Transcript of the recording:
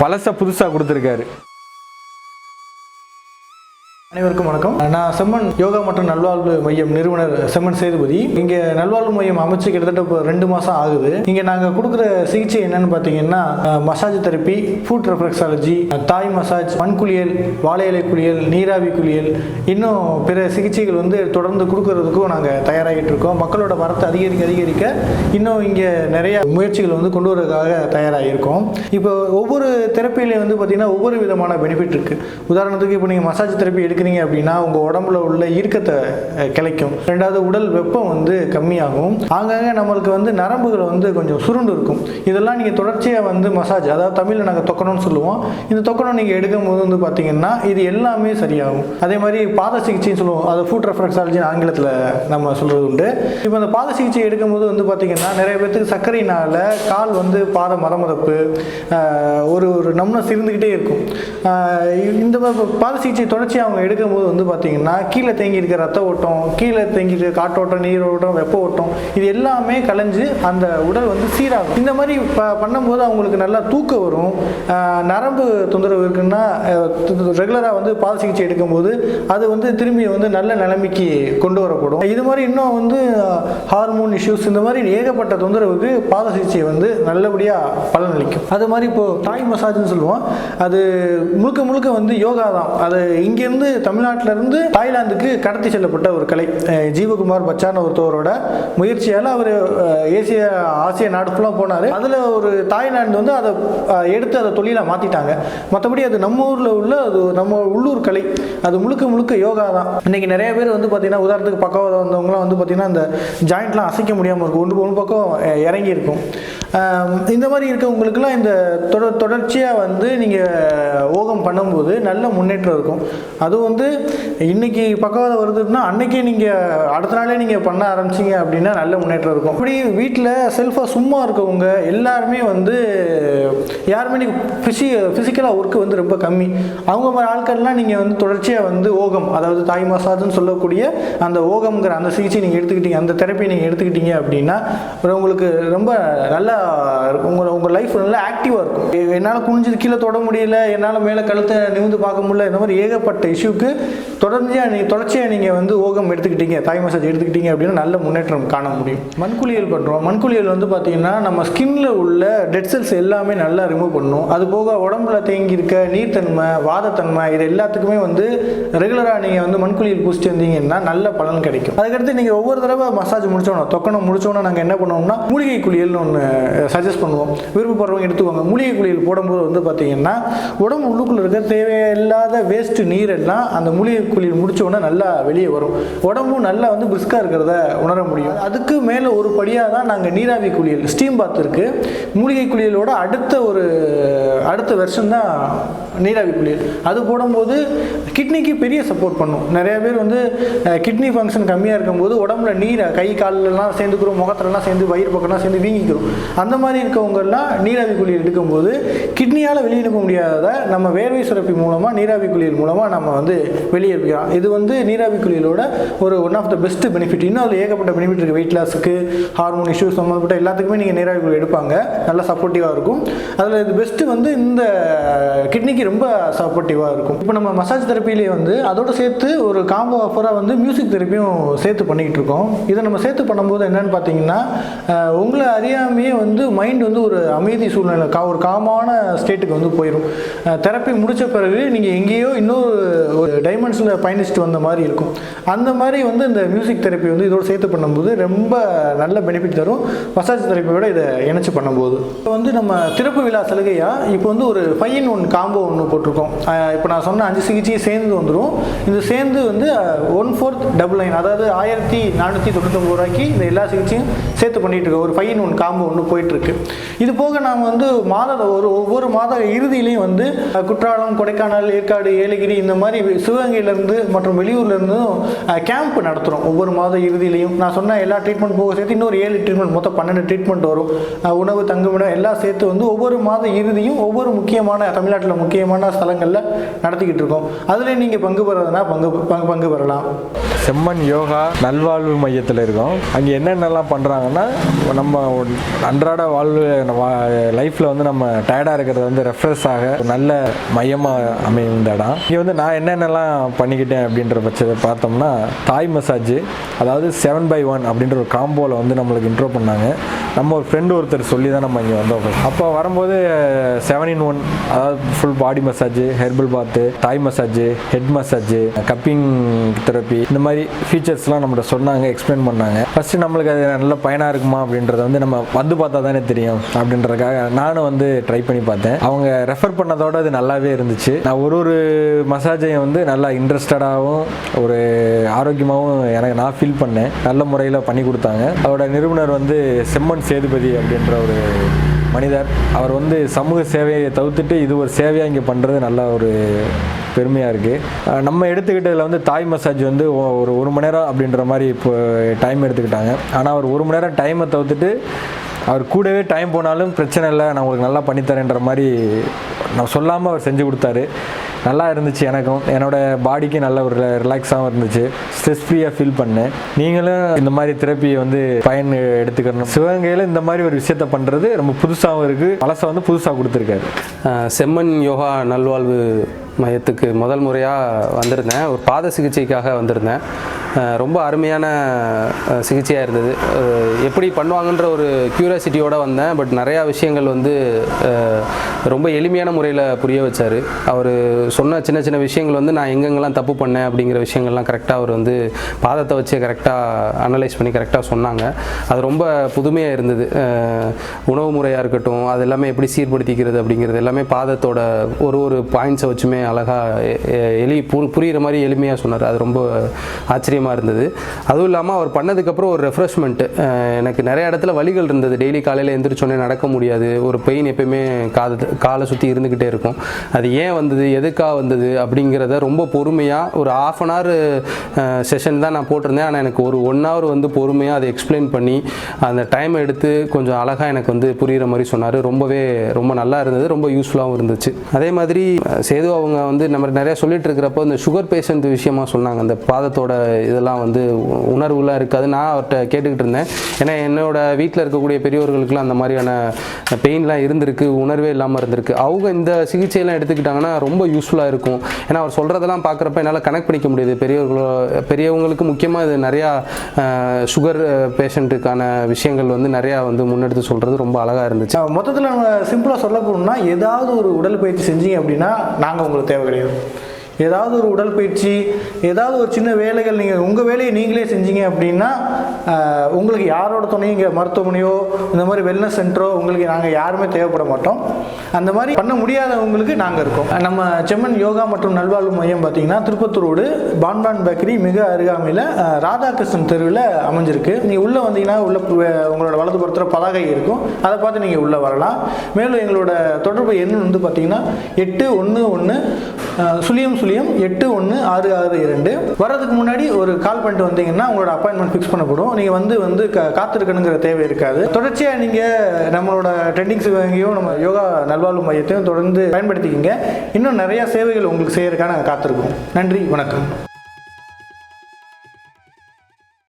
பழசை புதுசாக கொடுத்துருக்காரு. அனைவருக்கும் வணக்கம். நான் செம்மன் யோகா மற்றும் நல்வாழ்வு மையம் நிறுவனர் செம்மன் சேதுபதி. இங்க நல்வாழ்வு மையம் அமைச்சு கிட்டத்தட்ட இப்போ ரெண்டு மாசம் ஆகுது. இங்க நாங்க கொடுக்குற சிகிச்சை என்னன்னு பார்த்தீங்கன்னா massage therapy foot reflexology Thai massage மண் குளியல் வாழை இலை குளியல் நீராவி குளியல் இன்னும் பிற சிகிச்சைகள் வந்து தொடர்ந்து கொடுக்கறதுக்கும் நாங்கள் தயாராகிட்டு இருக்கோம். மக்களோட வரத்தை அதிகரிக்க அதிகரிக்க இன்னும் இங்கே நிறைய முயற்சிகள் வந்து கொண்டு வரதுக்காக தயாராக இருக்கோம் இப்போ ஒவ்வொரு தெரப்பிலையும் வந்து பார்த்தீங்கன்னா ஒவ்வொரு விதமான பெனிஃபிட் இருக்கு. உதாரணத்துக்கு இப்போ நீங்கள் மசாஜ் தெரப்பி எடுக்கிறீங்க அப்படின்னா உங்கள் உடம்புல உள்ள இறுக்கத்தை கிளைக்கும். ரெண்டாவது உடல் வெப்பம் வந்து கம்மியாகும். ஆங்காங்கே நம்மளுக்கு வந்து நரம்புகள் வந்து கொஞ்சம் சுருண்டு இருக்கும். இதெல்லாம் நீங்கள் தொடர்ச்சியாக வந்து மசாஜ் அதாவது தமிழில் நாங்கள் தொக்கணும்னு சொல்லுவோம். இந்த தொக்கணும் நீங்கள் எடுக்கும் போது வந்து பார்த்தீங்கன்னா இது எல்லாமே சரியாகும். அதே மாதிரி பாத சிகிச்சைன்னு சொல்லுவோம். அது ஃபுட் ரெஃப்ளெக்ஸாலஜி ஆங்கிலத்தில் நம்ம சொல்கிறது உண்டு. இப்போ அந்த பாத சிகிச்சை எடுக்கும்போது வந்து பார்த்தீங்கன்னா நிறைய பேர்த்துக்கு சர்க்கரையினால் கால் வந்து பாத மதமதப்பு ஒரு ஒரு நம்னஸ் இருந்துக்கிட்டே இருக்கும். இந்த பாத சிகிச்சை தொடர்ச்சியாக அவங்க எடுக்கும்போது வந்து பார்த்தீங்கன்னா கீழே தேங்கி இருக்க ரத்த ஓட்டம் கீழே தேங்கி இருக்க காற்றோட்டம் நீர் ஓட்டம் வெப்ப ஓட்டம் இது எல்லாமே கலைஞ்சு அந்த உடல் வந்து சீராகும். இந்த மாதிரி ப பண்ணும்போது அவங்களுக்கு நல்லா தூக்கம் வரும். நரம்பு தொந்தரவு இருக்குன்னா ரெகுலராக வந்து பால் சிகிச்சை எடுக்கும்போது அது வந்து திரும்பி வந்து நல்ல நிலைமைக்கு கொண்டு வரப்படும். இது மாதிரி இன்னும் வந்து ஹார்மோன் இஷ்யூஸ் இந்த மாதிரி ஏகப்பட்ட தொந்தரவுக்கு பாத சிகிச்சை வந்து நல்லபடியாக பலனளிக்கும். அது மாதிரி இப்போது தாய் மசாஜ்னு சொல்லுவோம். அது முழுக்க முழுக்க வந்து யோகா தான். அது இங்கேருந்து தமிழ்நாட்டில இருந்து தாய்லாந்துக்கு கடத்தி செல்லப்பட்ட ஒரு கலை. ஜீவகுமார் பச்சான் ஒருத்தவரோட முயற்சியால் அவர் ஏசிய ஆசிய நாடு ஃபுல்லாக போனார். அதில் ஒரு தாய்லாந்து வந்து அதை எடுத்து அதை தொழிலாக மாற்றிட்டாங்க மற்றபடி அது நம்ம ஊரில் உள்ள அது நம்ம உள்ளூர் கலை. அது முழுக்க முழுக்க யோகா தான். இன்னைக்கு நிறைய பேர் வந்து பார்த்தீங்கன்னா உதாரணத்துக்கு பக்கம் வந்தவங்களாம் வந்து பார்த்தீங்கன்னா அந்த ஜாயிண்ட்லாம் அசைக்க முடியாமல் இருக்கும். ஒன்று ஒன்று பக்கம் இறங்கி இருக்கும். இந்த மாதிரி இருக்கவங்களுக்குலாம் இந்த தொடர் தொடர்ச்சியாக வந்து நீங்கள் ஓகம் பண்ணும்போது நல்ல முன்னேற்றம் இருக்கும். அதுவும் வந்து இன்னைக்கு பக்கவாதம் வருதுன்னா அன்னைக்கே நீங்கள் அடுத்த நாளே நீங்கள் பண்ண ஆரம்பிச்சீங்க அப்படின்னா நல்ல முன்னேற்றம் இருக்கும். இப்படி வீட்டில் செல்ஃபாக சும்மா இருக்கவங்க எல்லாருமே வந்து யாருமே நீங்கள் ஃபிசி ஃபிசிக்கலாக ஒர்க்கு வந்து ரொம்ப கம்மி. அவங்க மாதிரி ஆட்கள்லாம் நீங்கள் வந்து தொடர்ச்சியாக வந்து ஓகம் அதாவது தாய் மசாஜ்னு சொல்லக்கூடிய அந்த ஓகம்ங்கிற அந்த சிகிச்சை நீங்கள் எடுத்துக்கிட்டீங்க அந்த தெரப்பி நீங்கள் எடுத்துக்கிட்டீங்க அப்படின்னா உங்களுக்கு ரொம்ப நல்லா உங்கள் உங்கள் லைஃப் நல்லா ஆக்டிவாக இருக்கும். என்னால் குனிஞ்சது கீழே தொட முடியல என்னால் மேலே கழுத்தை நிமிந்து பார்க்க முடியல இந்த மாதிரி ஏகப்பட்ட இஷ்யூ உங்களுக்கு தொடர்ச்சியாக நீங்கள் தொடர்ச்சியாக நீங்கள் வந்து ஓகம் எடுத்துக்கிட்டீங்க தாய் மசாஜ் எடுத்துக்கிட்டீங்க அப்படின்னா நல்ல முன்னேற்றம் காண முடியும். மண்குளியல் பண்ணுறோம் மண்குளியல் வந்து பார்த்தீங்கன்னா நம்ம ஸ்கின்ல உள்ள டெட் செல்ஸ் எல்லாமே நல்லா ரிமூவ் பண்ணும். அது போக உடம்புல தேங்கி இருக்க நீர்த்தன்மை வாதத்தன்மை இது எல்லாத்துக்குமே வந்து ரெகுலராக நீங்கள் வந்து மண்குளியல் பூசிட்டு வந்தீங்கன்னா நல்ல பலன் கிடைக்கும். அதுக்கடுத்து நீங்கள் ஒவ்வொரு தடவை மசாஜ் முடிச்சோன்னா தொக்கணம் முடிச்சோன்னா நாங்கள் என்ன பண்ணுவோம்னா மூலிகை குளியல்னு ஒன்று சஜஸ்ட் பண்ணுவோம். விருப்பப்படுறவங்க எடுத்துக்கோங்க. மூலிகை குளியல் போடும்போது வந்து பார்த்தீங்கன்னா உடம்பு உள்ளுக்குள்ள இருக்க தேவையில்லாத வேஸ்ட் நீரெல்லாம் அந்த மூலிகை குளியல் முடிச்ச நல்லா வெளியே வரும். உடம்பும் நல்லா வந்து பிரிஸ்காக இருக்கிறத உணர முடியும். அதுக்கு மேலே ஒரு படியாக தான் நாங்கள் நீராவி குளியல் ஸ்டீம் பாத் இருக்கு. மூலிகை குளியலோட அடுத்த ஒரு அடுத்த வருஷம் தான் நீராவி குளியல் அது போடும்போது கிட்னிக்கு பெரிய சப்போர்ட் பண்ணும். நிறைய பேர் வந்து கிட்னி ஃபங்க்ஷன் கம்மியாக இருக்கும்போது உடம்புல நீரை கை காலெலாம் சேர்ந்துக்கிறோம் முகத்துலலாம் சேர்ந்து வயிறு பக்கம்லாம் சேர்ந்து வீங்கிக்கிறோம். அந்த மாதிரி இருக்கவங்கெல்லாம் நீராவி குளியல் எடுக்கும்போது கிட்னியால் வெளியெடுக்க முடியாததை நம்ம வேர்வை சுரப்பி மூலமாக நீராவி குளியல் மூலமாக நம்ம வந்து வெளியேற்பிக்கலாம் இது வந்து நீராவி குளியலோட ஒரு one of the best benefit இன்னும் அதில் ஏகப்பட்ட பெனிஃபிட் இருக்குது வெயிட் லாஸுக்கு ஹார்மோன் இஷ்யூஸ் சம்மந்தப்பட்ட எல்லாத்துக்குமே நீங்கள் நீராவி குளியல் எடுப்பாங்க. நல்லா சப்போர்ட்டிவாக இருக்கும். அதில் இது பெஸ்ட்டு வந்து இந்த கிட்னிக்கு ரொம்ப சப்போர்ட்டிவாக இருக்கும். இப்போ நம்ம மசாஜ் தெரப்பிலே வந்து அதோட சேர்த்து ஒரு காம்போ ஆஃபராக வந்து மியூசிக் தெரப்பியும் சேர்த்து பண்ணிக்கிட்டு இருக்கோம். இதை நம்ம சேர்த்து பண்ணும்போது என்னென்னு பார்த்தீங்கன்னா உங்களை அறியாமையே வந்து மைண்ட் வந்து ஒரு அமைதி சூழ்நிலை கா ஒரு காமான ஸ்டேட்டுக்கு வந்து போயிடும் தெரப்பி முடித்த பிறகு நீங்கள் எங்கேயோ இன்னொரு டைமென்ஷனில் பயணிச்சுட்டு வந்த மாதிரி இருக்கும். அந்த மாதிரி வந்து இந்த மியூசிக் தெரப்பி வந்து இதோட சேர்த்து பண்ணும்போது ரொம்ப நல்ல பெனிஃபிட் தரும். மசாஜ் தெரப்பியோட இதை இணைச்சு பண்ணும்போது. இப்போ வந்து நம்ம திறப்பு விழா சலுகையாக இப்போ வந்து ஒரு ஃபைவ் இன் ஒன் காம்போ ஒன்று போட்டிருக்கோம். இப்போ நான் சொன்ன அஞ்சு சிகிச்சையும் சேர்ந்து வந்துடும் இது சேர்ந்து வந்து ஒன் ஃபோர்த் டபுள் நைன் அதாவது ஆயிரத்தி நானூற்றி தொண்ணூத்தொம்பது ரூபாய்க்கு இந்த எல்லா சிகிச்சையும் சேர்த்து பண்ணிட்டு இருக்கோம். ஒரு ஃபைவ் இன் ஒன் காம்போ ஒன்று போயிட்டுருக்கு. இது போக நாம் வந்து மாத ஒரு ஒவ்வொரு மாத இறுதியிலையும் வந்து குற்றாலம் கொடைக்கானல் ஏற்காடு ஏலகிரி இந்த மாதிரி சிவகங்கையிலேருந்து மற்றும் வெளியூர்லேருந்தும் கேம்ப் நடத்துகிறோம் ஒவ்வொரு மாத இறுதியிலையும். நான் சொன்ன எல்லா ட்ரீட்மெண்ட் போக சேர்த்து இன்னொரு ஏழு ட்ரீட்மெண்ட் மொத்தம் பன்னெண்டு ட்ரீட்மெண்ட் வரும். உணவு தங்குமிடம் எல்லாம் சேர்த்து வந்து ஒவ்வொரு மாத இறுதியும் ஒவ்வொரு முக்கியமான தமிழ்நாட்டில் முக்கியமான ஸ்தலங்களில் நடத்திக்கிட்டு இருக்கோம். அதில் நீங்கள் பங்கு பெறதுனா பங்கு பங்கு பங்கு பெறலாம். செம்மன் யோகா நல்வாழ்வு மையத்தில் இருக்கோம். அங்கே என்னென்னலாம் பண்ணுறாங்கன்னா நம்ம அன்றாட வாழ்வு லைஃப்பில் வந்து நம்ம டயர்டாக இருக்கிறது வந்து ரெஃப்ரெஷ் ஆக நல்ல மையமாக அமையும் இந்த இடம். இங்கே வந்து நான் என்னென்னலாம் பண்ணிக்கிட்டேன் அப்படின்ற பட்சத்தை பார்த்தோம்னா தாய் மசாஜ் அதாவது செவன் பை ஒன் அப்படின்ற ஒரு காம்போவில் வந்து நம்மளுக்கு இன்ட்ரோ பண்ணாங்க. நம்ம ஒரு ஃப்ரெண்டு ஒருத்தர் சொல்லி தான் நம்ம இங்கே வந்தோம். அப்போ வரும்போது செவன் இன் ஒன் அதாவது full body massage herbal bath Thai massage head massage cupping therapy இந்த மாதிரி ஃபீச்சர்ஸ்லாம் நம்மகிட்ட சொன்னாங்க எக்ஸ்பிளைன் பண்ணாங்க. ஃபஸ்ட்டு நம்மளுக்கு அது நல்ல பயனாக இருக்குமா அப்படின்றத வந்து நம்ம வந்து பார்த்தா தானே தெரியும் அப்படின்றதுக்காக நானும் வந்து ட்ரை பண்ணி பார்த்தேன். அவங்க ரெஃபர் பண்ணதோட அது நல்லாவே இருந்துச்சு. நான் ஒரு ஒரு மசாஜையும் வந்து நல்லா இன்ட்ரெஸ்டடாகவும் ஒரு ஆரோக்கியமாகவும் எனக்கு நான் ஃபீல் பண்ணேன். நல்ல முறையில் பண்ணி கொடுத்தாங்க. அதோட நிறுவனர் வந்து செம்மன் சேதுபதி அப்படின்ற ஒரு மனிதர். அவர் வந்து சமூக சேவையை தவிர்த்துட்டு இது ஒரு சேவையாக இங்கே பண்ணுறது நல்ல ஒரு பெருமையாக இருக்குது நம்ம எடுத்துக்கிட்டதில் வந்து தாய் மசாஜ் வந்து ஒரு ஒரு மணி நேரம் அப்படின்ற மாதிரி இப்போ டைம் எடுத்துக்கிட்டாங்க. ஆனால் அவர் ஒரு மணி நேரம் டைமை தவிர்த்துட்டு அவர் கூடவே டைம் போனாலும் பிரச்சனை இல்லை நான் உங்களுக்கு நல்லா பண்ணித்தரேன்ற மாதிரி நான் சொல்லாமல் அவர் செஞ்சு கொடுத்தாரு. நல்லா இருந்துச்சு எனக்கும். என்னோட பாடிக்கு நல்ல ஒரு ரிலாக்ஸாகவும் இருந்துச்சு. ஸ்ட்ரெஸ் ஃப்ரீயாக ஃபீல் பண்ணேன். நீங்களும் இந்த மாதிரி தெரப்பியை வந்து பயன் எடுத்துக்கணும். சிவகங்கையில் இந்த மாதிரி ஒரு விஷயத்த பண்ணுறது ரொம்ப புதுசாகவும் இருக்குது பழசை வந்து புதுசாக கொடுத்துருக்காரு. செம்மன் யோகா நல்வாழ்வு மையத்துக்கு முதல் முறையாக வந்திருந்தேன். ஒரு பாத சிகிச்சைக்காக வந்திருந்தேன். ரொம்ப அருமையான சிகிச்சையாக இருந்தது. எப்படி பண்ணுவாங்கன்ற ஒரு க்யூரியாசிட்டியோடு வந்தேன். பட் நிறையா விஷயங்கள் வந்து ரொம்ப எளிமையான முறையில் புரிய வச்சார். அவர் சொன்ன சின்ன சின்ன விஷயங்கள் வந்து நான் எங்கெங்கெல்லாம் தப்பு பண்ணேன் அப்படிங்கிற விஷயங்கள்லாம் கரெக்டாக அவர் வந்து பாதத்தை வச்சு கரெக்டாக அனலைஸ் பண்ணி கரெக்டாக சொன்னாங்க. அது ரொம்ப புதுமையாக இருந்தது. உணவு முறையாக இருக்கட்டும் அது எல்லாமே எப்படி சீர்படுத்திக்கிறது அப்படிங்கிறது எல்லாமே பாதத்தோட ஒரு ஒரு பாயிண்ட்ஸை வச்சுமே அழகாக எளி புரிகிற மாதிரி எளிமையாக சொன்னார். அது ரொம்ப ஆச்சரியம் விஷயமா இருந்தது. அதுவும் இல்லாமல் அவர் பண்ணதுக்கப்புறம் ஒரு ரெஃப்ரெஷ்மெண்ட்டு எனக்கு நிறைய இடத்துல வழிகள் இருந்தது. டெய்லி காலையில் எந்திரிச்சோன்னே நடக்க முடியாது. ஒரு பெயின் எப்பயுமே காது காலை சுற்றி இருந்துக்கிட்டே இருக்கும். அது ஏன் வந்தது? எதுக்காக வந்தது? அப்படிங்கிறத ரொம்ப பொறுமையாக ஒரு ஆஃப் அன் ஹவர் செஷன் தான் நான் போட்டிருந்தேன். ஆனால் எனக்கு ஒரு ஒன் ஹவர் வந்து பொறுமையாக அதை எக்ஸ்பிளைன் பண்ணி அந்த டைம் எடுத்து கொஞ்சம் அழகாக எனக்கு வந்து புரிகிற மாதிரி சொன்னார். ரொம்பவே ரொம்ப நல்லா இருந்தது. ரொம்ப யூஸ்ஃபுல்லாகவும் இருந்துச்சு. அதே மாதிரி சேது அவங்க வந்து நம்ம நிறைய சொல்லிட்டு இருக்கிறப்போ இந்த சுகர் பேஷண்ட் விஷயமா சொன்னாங்க. அந்த பாதத்தோட இதெல்லாம் வந்து உணர்வுலாம் இருக்காது. நான் அவர்கிட்ட கேட்டுக்கிட்டு இருந்தேன். ஏன்னா என்னோட வீட்டில் இருக்கக்கூடிய பெரியவர்களுக்குலாம் அந்த மாதிரியான பெயின்லாம் இருந்திருக்கு உணர்வே இல்லாமல் இருந்திருக்கு. அவங்க இந்த சிகிச்சையெல்லாம் எடுத்துக்கிட்டாங்கன்னா ரொம்ப யூஸ்ஃபுல்லாக இருக்கும். ஏன்னா அவர் சொல்கிறதெல்லாம் பார்க்குறப்ப என்னால் கனெக்ட் பண்ணிக்க முடியுது. பெரியவர்களோ பெரியவங்களுக்கு முக்கியமாக இது நிறையா சுகர் பேஷண்ட்டுக்கான விஷயங்கள் வந்து நிறையா வந்து முன்னெடுத்து சொல்கிறது ரொம்ப அழகாக இருந்துச்சு. மொத்தத்தில் நம்ம சிம்பிளாக சொல்ல போகணும்னா ஏதாவது ஒரு உடற்பயிற்சி செஞ்சீங்க அப்படின்னா நாங்கள் உங்களுக்கு தேவை கிடையாது. ஏதாவது ஒரு உடற்பயிற்சி ஏதாவது ஒரு சின்ன வேலைகள் நீங்கள் உங்கள் வேலையை நீங்களே செஞ்சீங்க அப்படின்னா உங்களுக்கு யாரோட துணையும் இங்கே மருத்துவமனையோ இந்த மாதிரி வெல்னஸ் சென்டரோ உங்களுக்கு நாங்கள் யாருமே தேவைப்பட மாட்டோம். அந்த மாதிரி பண்ண முடியாதவங்களுக்கு நாங்கள் இருக்கோம். நம்ம செம்மன் யோகா மற்றும் நல்வாழ்வு மையம் பார்த்தீங்கன்னா திருப்பத்தூரோடு பான்பான் பேக்கரி மிக அருகாமையில் ராதாகிருஷ்ணன் தெருவில் அமைஞ்சிருக்கு. நீங்கள் உள்ளே வந்தீங்கன்னா உள்ள உங்களோட வலது புறத்தில் பலகை இருக்கும். அதை பார்த்து நீங்கள் உள்ளே வரலாம். மேலும் எங்களோட தொடர்பு எண் வந்து பார்த்தீங்கன்னா எட்டு ஒன்று ஒன்று சுழியம் சுழியம் எட்டு ஒன்று ஆறு ஆறு இரண்டு. வர்றதுக்கு முன்னாடி ஒரு கால் பண்ணிட்டு வந்தீங்கன்னா உங்களோட அப்பாயின்மெண்ட் ஃபிக்ஸ் பண்ணப்படும் நீங்கள் வந்து வந்து க காத்திருக்கணுங்கிற தேவை இருக்காது. தொடர்ச்சியாக நீங்கள் நம்மளோட ட்ரெண்டிங் சிவகங்கையும் நம்ம யோகா நல்வாழ்வு மையத்தையும் தொடர்ந்து பயன்படுத்திக்கிங்க. இன்னும் நிறையா சேவைகள் உங்களுக்கு செய்யறதுக்காக நாங்கள் காத்திருக்கோம். நன்றி வணக்கம்.